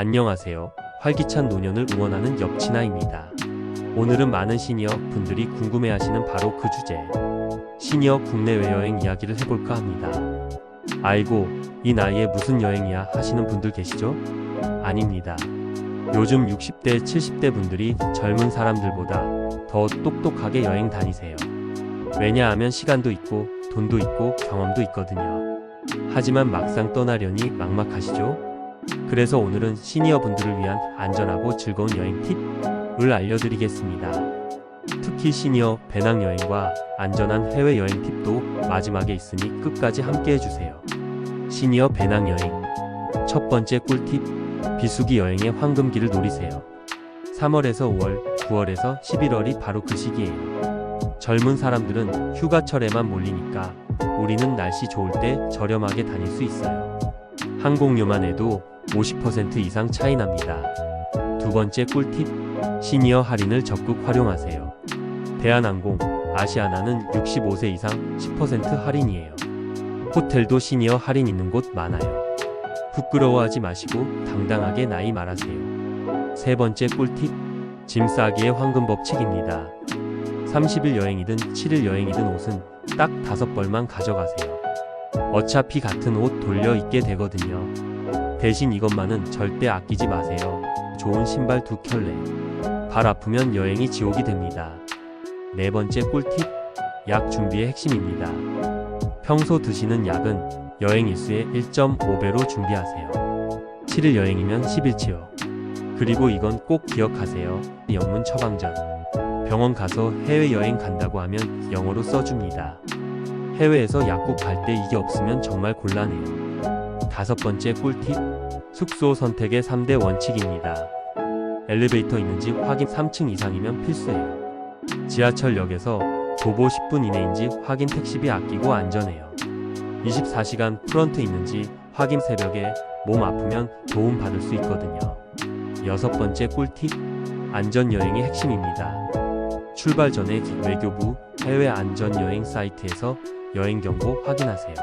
안녕하세요. 활기찬 노년을 응원하는 옆치나입니다. 오늘은 많은 시니어 분들이 궁금해하시는 바로 그 주제. 시니어 국내외 여행 이야기를 해볼까 합니다. 아이고, 이 나이에 무슨 여행이야 하시는 분들 계시죠? 아닙니다. 요즘 60대, 70대 분들이 젊은 사람들보다 더 똑똑하게 여행 다니세요. 왜냐하면 시간도 있고, 돈도 있고, 경험도 있거든요. 하지만 막상 떠나려니 막막하시죠? 그래서 오늘은 시니어 분들을 위한 안전하고 즐거운 여행 팁을 알려드리겠습니다. 특히 시니어 배낭여행과 안전한 해외여행 팁도 마지막에 있으니 끝까지 함께 해주세요. 시니어 배낭여행. 첫 번째 꿀팁. 비수기 여행의 황금기를 노리세요. 3월에서 5월, 9월에서 11월이 바로 그 시기예요. 젊은 사람들은 휴가철에만 몰리니까 우리는 날씨 좋을 때 저렴하게 다닐 수 있어요. 항공료만 해도 50% 이상 차이 납니다. 두 번째 꿀팁. 시니어 할인을 적극 활용하세요. 대한항공, 아시아나는 65세 이상 10% 할인이에요. 호텔도 시니어 할인 있는 곳 많아요. 부끄러워하지 마시고 당당하게 나이 말하세요. 세 번째 꿀팁. 짐 싸기의 황금 법칙입니다. 30일 여행이든 7일 여행이든 옷은 딱 5벌만 가져가세요. 어차피 같은 옷 돌려 입게 되거든요. 대신 이것만은 절대 아끼지 마세요. 좋은 신발 두 켤레. 발 아프면 여행이 지옥이 됩니다. 네 번째 꿀팁. 약 준비의 핵심입니다. 평소 드시는 약은 여행 일수의 1.5배로 준비하세요. 7일 여행이면 10일치요. 그리고 이건 꼭 기억하세요. 영문 처방전. 병원 가서 해외여행 간다고 하면 영어로 써줍니다. 해외에서 약국 갈 때 이게 없으면 정말 곤란해요. 다섯 번째 꿀팁. 숙소 선택의 3대 원칙입니다. 엘리베이터 있는지 확인 3층 이상이면 필수예요. 지하철역에서 도보 10분 이내인지 확인 택시비 아끼고 안전해요. 24시간 프런트 있는지 확인 새벽에 몸 아프면 도움 받을 수 있거든요. 여섯 번째 꿀팁. 안전여행의 핵심입니다. 출발 전에 외교부 해외 안전여행 사이트에서 여행 경보 확인하세요.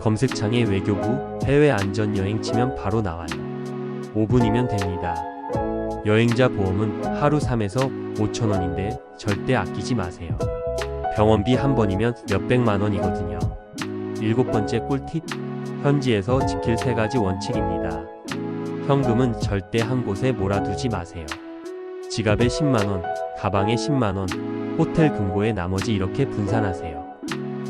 검색창에 외교부 해외 안전 여행 치면 바로 나와요. 5분이면 됩니다. 여행자 보험은 하루 3에서 5천 원인데 절대 아끼지 마세요. 병원비 한 번이면 몇백만 원이거든요. 일곱 번째 꿀팁. 현지에서 지킬 세 가지 원칙입니다. 현금은 절대 한 곳에 몰아두지 마세요. 지갑에 10만원, 가방에 10만원, 호텔 금고에 나머지 이렇게 분산하세요.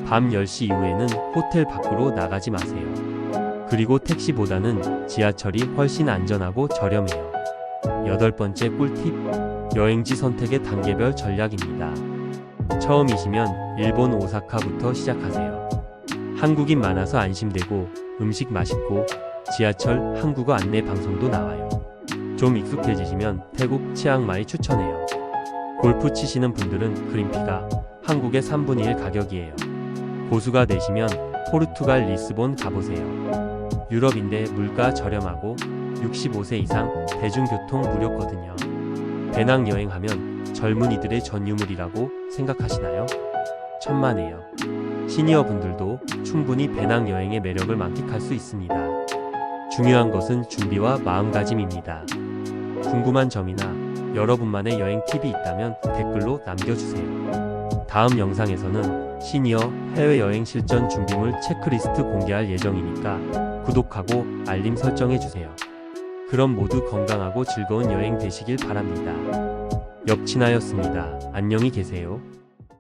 밤 10시 이후에는 호텔 밖으로 나가지 마세요. 그리고 택시보다는 지하철이 훨씬 안전하고 저렴해요. 여덟 번째 꿀팁. 여행지 선택의 단계별 전략입니다. 처음이시면 일본 오사카부터 시작하세요. 한국인 많아서 안심되고 음식 맛있고 지하철 한국어 안내 방송도 나와요. 좀 익숙해지시면 태국 치앙마이 추천해요. 골프 치시는 분들은 그린피가 한국의 3분의 1 가격이에요. 고수가 되시면 포르투갈 리스본 가보세요. 유럽인데 물가 저렴하고 65세 이상 대중교통 무료거든요. 배낭 여행하면 젊은이들의 전유물이라고 생각하시나요? 천만에요. 시니어 분들도 충분히 배낭 여행의 매력을 만끽할 수 있습니다. 중요한 것은 준비와 마음가짐입니다. 궁금한 점이나 여러분만의 여행 팁이 있다면 댓글로 남겨주세요. 다음 영상에서는 시니어 해외여행 실전 준비물 체크리스트 공개할 예정이니까 구독하고 알림 설정해주세요. 그럼 모두 건강하고 즐거운 여행 되시길 바랍니다. 옆친하였습니다. 안녕히 계세요.